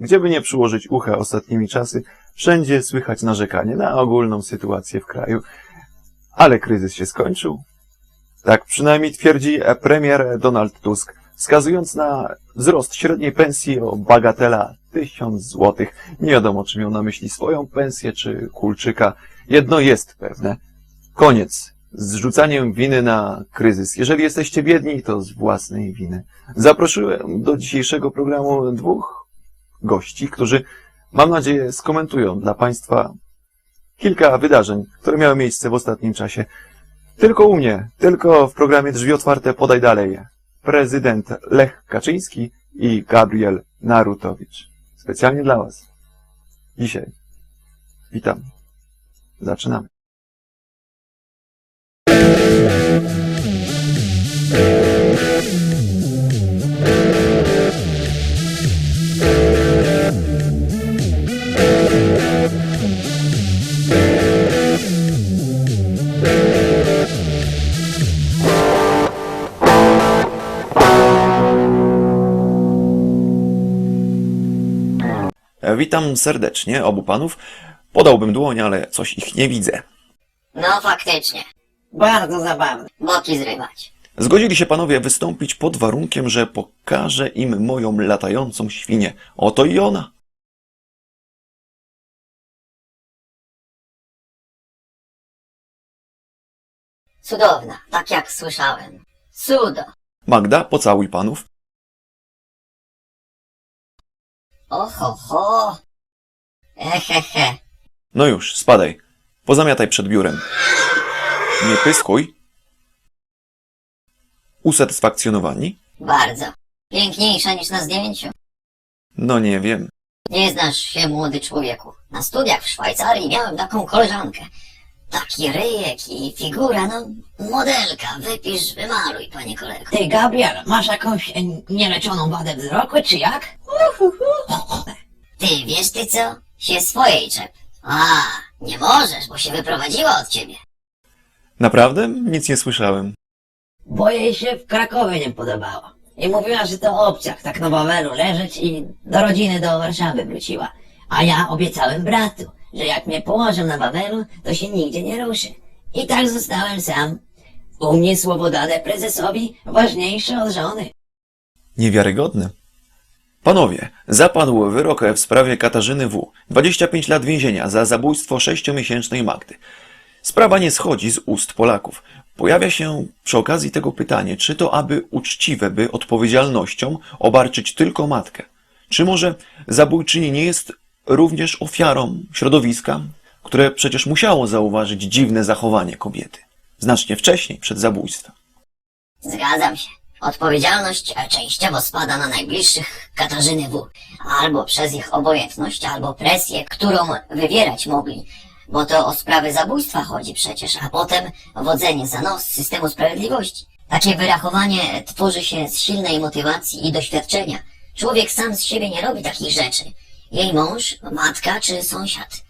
Gdzieby nie przyłożyć ucha ostatnimi czasy, wszędzie słychać narzekanie na ogólną sytuację w kraju. Ale kryzys się skończył. Tak przynajmniej twierdzi premier Donald Tusk, wskazując na wzrost średniej pensji o bagatela 1000 złotych. Nie wiadomo, czy miał na myśli swoją pensję, czy kulczyka. Jedno jest pewne. Koniec z rzucaniem winy na kryzys. Jeżeli jesteście biedni, to z własnej winy. Zaprosiłem do dzisiejszego programu dwóch gości, którzy, mam nadzieję, skomentują dla Państwa kilka wydarzeń, które miały miejsce w ostatnim czasie. Tylko u mnie, tylko w programie Drzwi Otwarte podaj dalej. Prezydent Lech Kaczyński i Gabriel Narutowicz. Specjalnie dla Was. Dzisiaj. Witam. Zaczynamy. Witam serdecznie obu panów. Podałbym dłoń, ale coś ich nie widzę. No faktycznie. Bardzo zabawne. Boki zrywać. Zgodzili się panowie wystąpić pod warunkiem, że pokażę im moją latającą świnię. Oto i ona. Cudowna, tak jak słyszałem. Cudo. Magda, pocałuj panów. Oho, ho. Ehehe. No już, spadaj. Pozamiataj przed biurem. Nie pyskuj. Usatysfakcjonowani? Bardzo. Piękniejsza niż na zdjęciu. No nie wiem. Nie znasz się, młody człowieku. Na studiach w Szwajcarii miałem taką koleżankę. Taki ryjek i figura, no modelka. Wypisz, wymaluj, panie kolego. Ty, Gabriel, masz jakąś e, nieleczoną wadę wzroku, czy jak? Ty, wiesz ty co? Się swojej czep. A, nie możesz, bo się wyprowadziła od ciebie. Naprawdę? Nic nie słyszałem. Bo jej się w Krakowie nie podobało. I mówiła, że to obciach, tak na Wawelu leżeć i do rodziny do Warszawy wróciła. A ja obiecałem bratu, że jak mnie położę na Wawelu, to się nigdzie nie ruszy. I tak zostałem sam. U mnie słowo dane prezesowi ważniejsze od żony. Niewiarygodne. Panowie, zapadł wyrok w sprawie Katarzyny W. 25 lat więzienia za zabójstwo sześciomiesięcznej Magdy. Sprawa nie schodzi z ust Polaków. Pojawia się przy okazji tego pytanie, czy to aby uczciwe, by odpowiedzialnością obarczyć tylko matkę? Czy może zabójczyni nie jest również ofiarą środowiska, które przecież musiało zauważyć dziwne zachowanie kobiety? Znacznie wcześniej, przed zabójstwem. Zgadzam się. Odpowiedzialność częściowo spada na najbliższych Katarzyny W. Albo przez ich obojętność, albo presję, którą wywierać mogli. Bo to o sprawy zabójstwa chodzi przecież, a potem wodzenie za nos systemu sprawiedliwości. Takie wyrachowanie tworzy się z silnej motywacji i doświadczenia. Człowiek sam z siebie nie robi takich rzeczy. Jej mąż, matka czy sąsiad.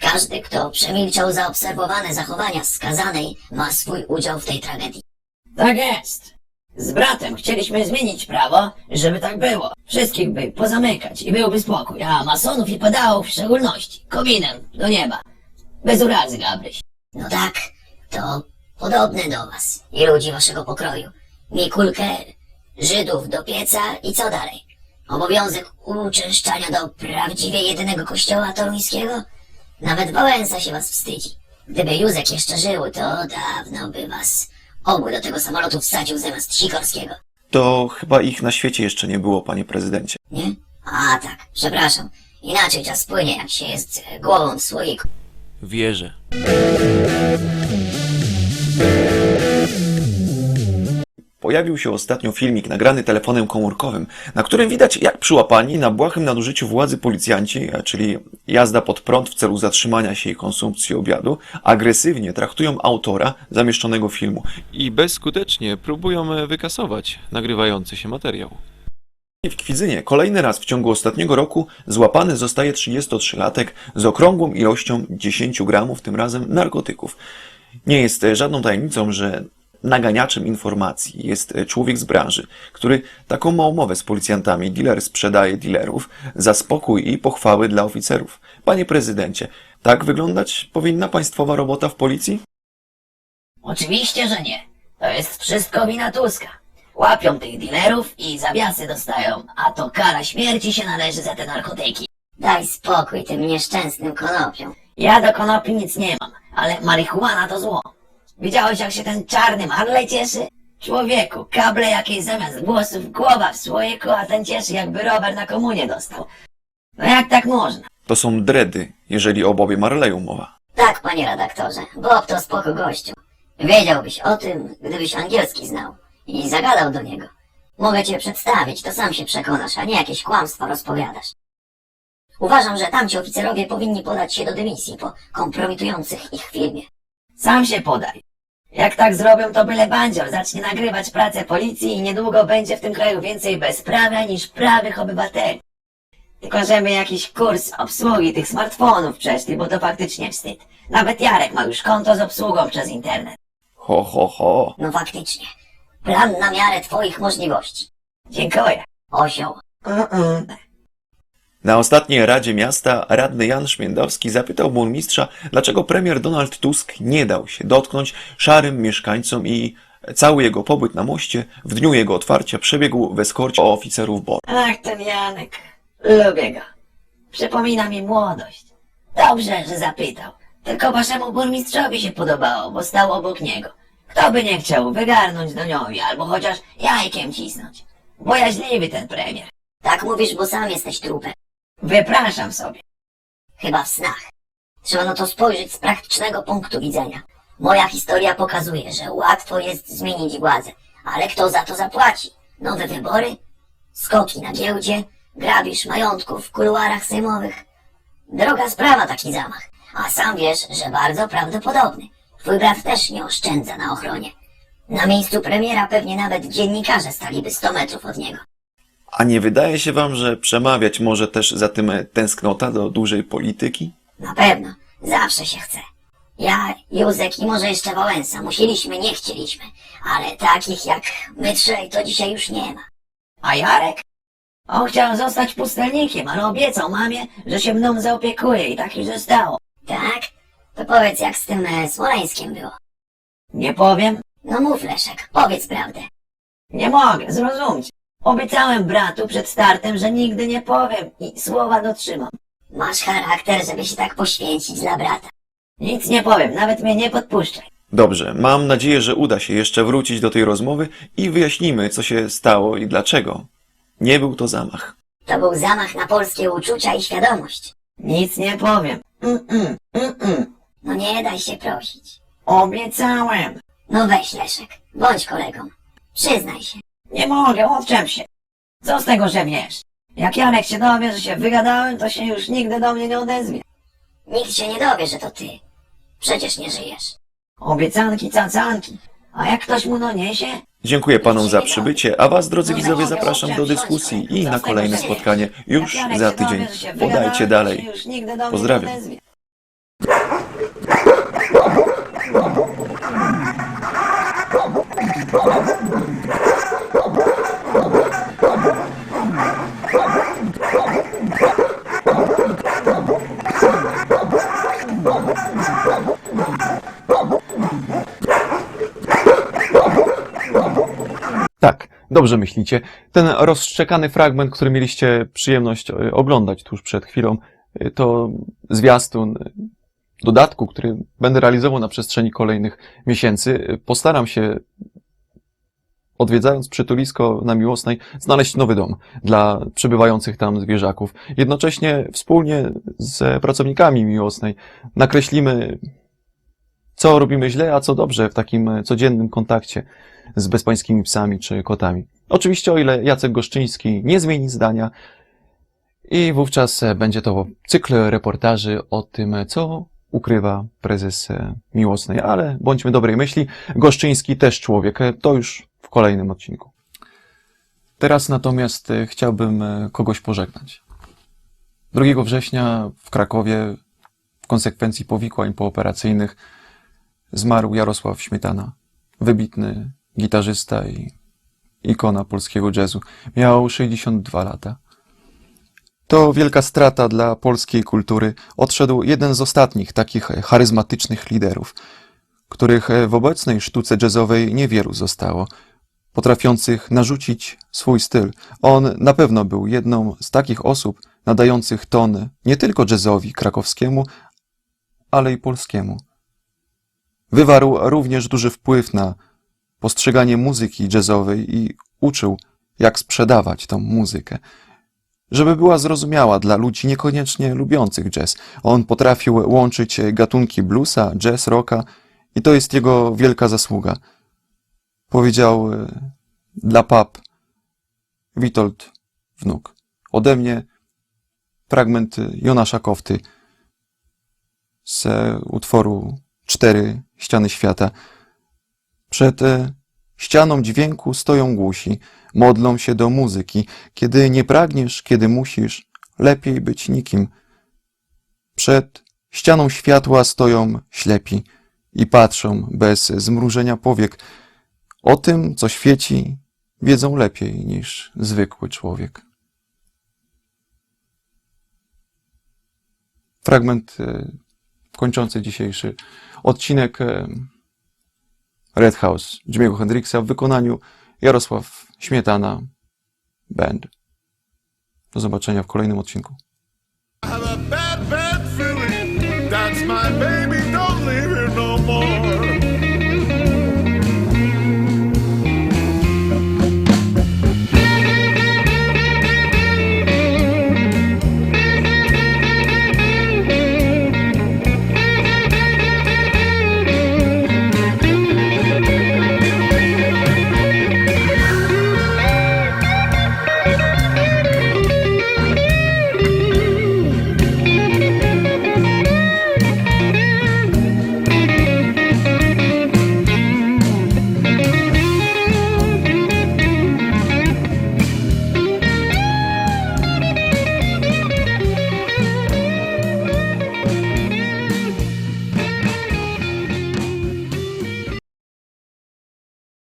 Każdy, kto przemilczał zaobserwowane zachowania skazanej, ma swój udział w tej tragedii. Tak jest. Z bratem chcieliśmy zmienić prawo, żeby tak było. Wszystkich by pozamykać i byłby spokój, a masonów i pedałów w szczególności. Kominem do nieba. Bez urazy, Gabryś. No tak, to podobne do was i ludzi waszego pokroju. Mikulkę, Żydów do pieca i co dalej? Obowiązek uczęszczania do prawdziwie jedynego kościoła toruńskiego? Nawet Wałęsa się was wstydzi. Gdyby Józek jeszcze żył, to dawno by was obu do tego samolotu wsadził zamiast Sikorskiego. To chyba ich na świecie jeszcze nie było, panie prezydencie. Nie? A tak, przepraszam. Inaczej czas płynie, jak się jest głową w słoiku. Wierzę. Pojawił się ostatnio filmik nagrany telefonem komórkowym, na którym widać, jak przyłapani na błahym nadużyciu władzy policjanci, czyli jazda pod prąd w celu zatrzymania się i konsumpcji obiadu, agresywnie traktują autora zamieszczonego filmu. I bezskutecznie próbują wykasować nagrywający się materiał. W Kwidzynie kolejny raz w ciągu ostatniego roku złapany zostaje 33-latek z okrągłą ilością 10 gramów, tym razem narkotyków. Nie jest żadną tajemnicą, że naganiaczem informacji jest e, człowiek z branży, który taką ma umowę z policjantami. Dealer sprzedaje dealerów za spokój i pochwały dla oficerów. Panie prezydencie, tak wyglądać powinna państwowa robota w policji? Oczywiście, że nie. To jest wszystko wina Tuska. Łapią tych dealerów i zawiasy dostają, a to kara śmierci się należy za te narkotyki. Daj spokój tym nieszczęsnym konopiom. Ja do konopi nic nie mam, ale marihuana to zło. Widziałeś jak się ten czarny Marley cieszy? Człowieku, kable jakieś zamiast włosów, głowa w słoiku, a ten cieszy jakby rower na komunie dostał. No jak tak można? To są dredy, jeżeli o Bobie Marleyu mowa. Tak, panie redaktorze, Bob to spoko gościu. Wiedziałbyś o tym, gdybyś angielski znał i zagadał do niego. Mogę cię przedstawić, to sam się przekonasz, a nie jakieś kłamstwa rozpowiadasz. Uważam, że tamci oficerowie powinni podać się do dymisji po kompromitujących ich filmie. Sam się podaj. Jak tak zrobią, to byle bandzior zacznie nagrywać pracę policji i niedługo będzie w tym kraju więcej bezprawia niż prawych obywateli. Tylko żeby jakiś kurs obsługi tych smartfonów przeszli, bo to faktycznie wstyd. Nawet Jarek ma już konto z obsługą przez internet. Ho, ho, ho. No faktycznie. Plan na miarę twoich możliwości. Dziękuję. Osioł. Mm-mm. Na ostatniej Radzie Miasta radny Jan Szmiędowski zapytał burmistrza, dlaczego premier Donald Tusk nie dał się dotknąć szarym mieszkańcom i cały jego pobyt na moście w dniu jego otwarcia przebiegł w eskorcie oficerów BOR. Ach, ten Janek. Lubię go. Przypomina mi młodość. Dobrze, że zapytał. Tylko waszemu burmistrzowi się podobało, bo stał obok niego. Kto by nie chciał wygarnąć do niowi, albo chociaż jajkiem cisnąć. Bojaźliwy ten premier. Tak mówisz, bo sam jesteś trupem. Wypraszam sobie. Chyba w snach. Trzeba na to spojrzeć z praktycznego punktu widzenia. Moja historia pokazuje, że łatwo jest zmienić władzę, ale kto za to zapłaci? Nowe wybory? Skoki na giełdzie? Grabisz majątków w kuluarach sejmowych? Droga sprawa taki zamach, a sam wiesz, że bardzo prawdopodobny. Twój brat też nie oszczędza na ochronie. Na miejscu premiera pewnie nawet dziennikarze staliby 100 metrów od niego. A nie wydaje się wam, że przemawiać może też za tym tęsknota do dużej polityki? Na pewno, zawsze się chce. Ja, Józek i może jeszcze Wałęsa musieliśmy, nie chcieliśmy, ale takich jak my trzej to dzisiaj już nie ma. A Jarek? On chciał zostać pustelnikiem, ale obiecał mamie, że się mną zaopiekuje i tak już zostało. Tak? To powiedz jak z tym e, Smoleńskiem było. Nie powiem, No mów Leszek, powiedz prawdę. Nie mogę, zrozumcie. Obiecałem bratu przed startem, że nigdy nie powiem i słowa dotrzymam. Masz charakter, żeby się tak poświęcić dla brata. Nic nie powiem, nawet mnie nie podpuszczaj. Dobrze, mam nadzieję, że uda się jeszcze wrócić do tej rozmowy i wyjaśnimy, co się stało i dlaczego. Nie był to zamach. To był zamach na polskie uczucia i świadomość. Nic nie powiem. Mm-mm, mm-mm. No nie daj się prosić. Obiecałem. No weź Leszek, bądź kolegą. Przyznaj się. Nie mogę, odczep się. Co z tego, że wiesz? Jak Janek się dowie, że się wygadałem, to się już nigdy do mnie nie odezwie. Nikt się nie dowie, że to ty. Przecież nie żyjesz. Obiecanki, cacanki. A jak ktoś mu doniesie? Dziękuję panom za przybycie, a was, drodzy widzowie, zapraszam do dyskusji i na kolejne spotkanie już za tydzień. Podajcie dalej. do Tak, dobrze myślicie. Ten rozszczekany fragment, który mieliście przyjemność e, oglądać tuż przed chwilą, e, to zwiastun e, dodatku, który będę realizował na przestrzeni kolejnych miesięcy. Postaram się, odwiedzając przytulisko na Miłosnej, znaleźć nowy dom dla przebywających tam zwierzaków. Jednocześnie wspólnie z pracownikami Miłosnej nakreślimy, co robimy źle, a co dobrze w takim codziennym kontakcie z bezpańskimi psami czy kotami. Oczywiście o ile Jacek Goszczyński nie zmieni zdania i wówczas będzie to cykl reportaży o tym, co ukrywa prezes Miłosnej, ale bądźmy dobrej myśli, Goszczyński też człowiek, to już kolejnym odcinku. Teraz natomiast e, chciałbym e, kogoś pożegnać. 2 września w Krakowie w konsekwencji powikłań pooperacyjnych zmarł Jarosław Śmietana. wybitny gitarzysta i ikona polskiego jazzu. Miał 62 lata. To wielka strata dla polskiej kultury. Odszedł jeden z ostatnich takich charyzmatycznych liderów, których w obecnej sztuce jazzowej niewielu zostało, potrafiących narzucić swój styl. On na pewno był jedną z takich osób nadających ton nie tylko jazzowi krakowskiemu, ale i polskiemu. Wywarł również duży wpływ na postrzeganie muzyki jazzowej i uczył, jak sprzedawać tą muzykę. Żeby była zrozumiała dla ludzi niekoniecznie lubiących jazz. On potrafił łączyć gatunki bluesa, jazz, rocka i to jest jego wielka zasługa. Powiedział e, dla pap Witold Wnuk. Ode mnie fragment Jonasza Kofty z utworu Cztery ściany świata. Przed e, ścianą dźwięku stoją głusi, modlą się do muzyki. Kiedy nie pragniesz, kiedy musisz, lepiej być nikim. Przed ścianą światła stoją ślepi i patrzą bez zmrużenia powiek. O tym, co świeci, wiedzą lepiej niż zwykły człowiek. Fragment e, kończący dzisiejszy odcinek e, Red House Jimmy'ego Hendrixa w wykonaniu Jarosław Śmietana Band. Do zobaczenia w kolejnym odcinku.